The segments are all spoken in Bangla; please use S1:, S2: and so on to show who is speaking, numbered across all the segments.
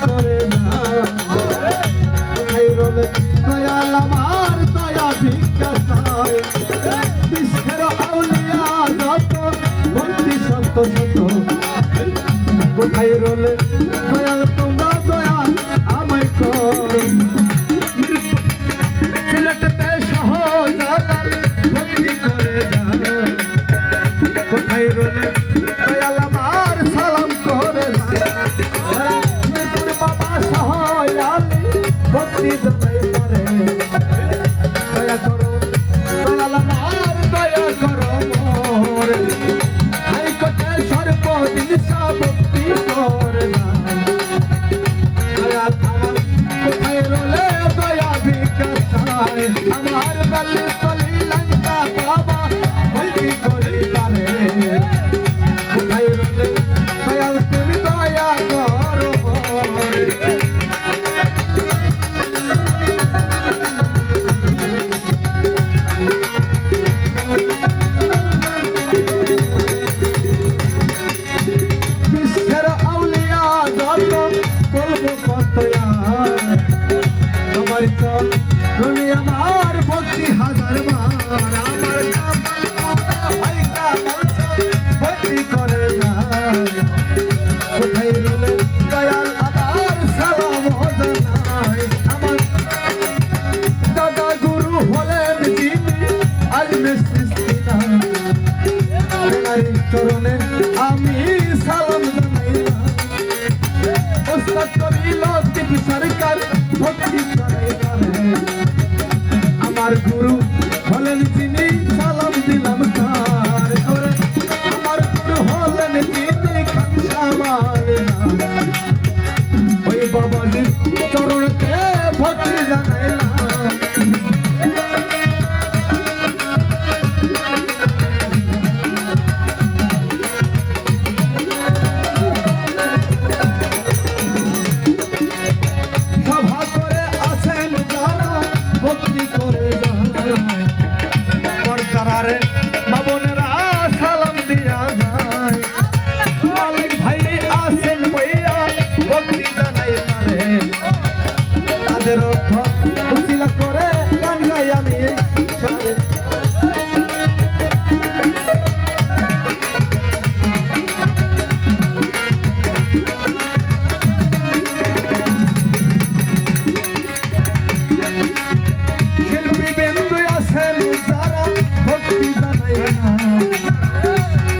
S1: করে না। দয়াল আমার দয়া ভিক্ষা চায় বিশ্বের আউলিয়া কোথায় রোলে দয়াল তুমি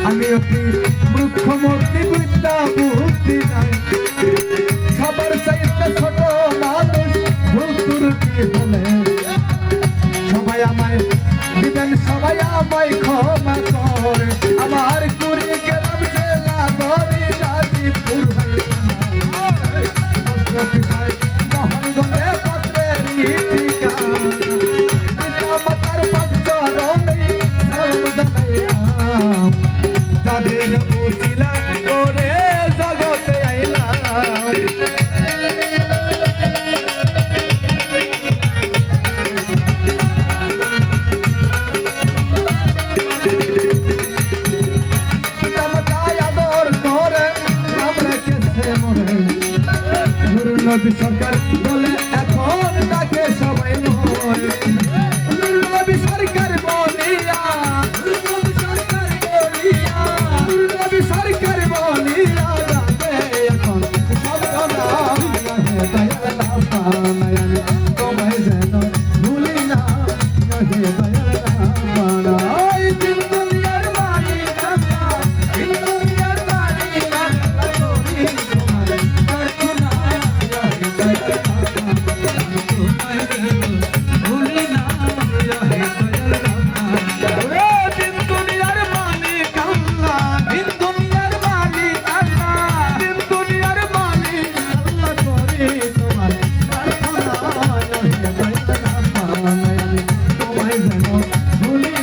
S1: আমি অতি মুখ্যমন্ত্রী বিদ্যা, বুদ্ধি নাই। সবার চাইতে ছোট মানুষ ভুল ত্রুটি হলে? সবাই আমায় দিবেন, সবাই আমায় ক্ষমা করে। আমার কুড়ি গেলাম জেলা গরি গাজীপুর নদী সরকার Yeah.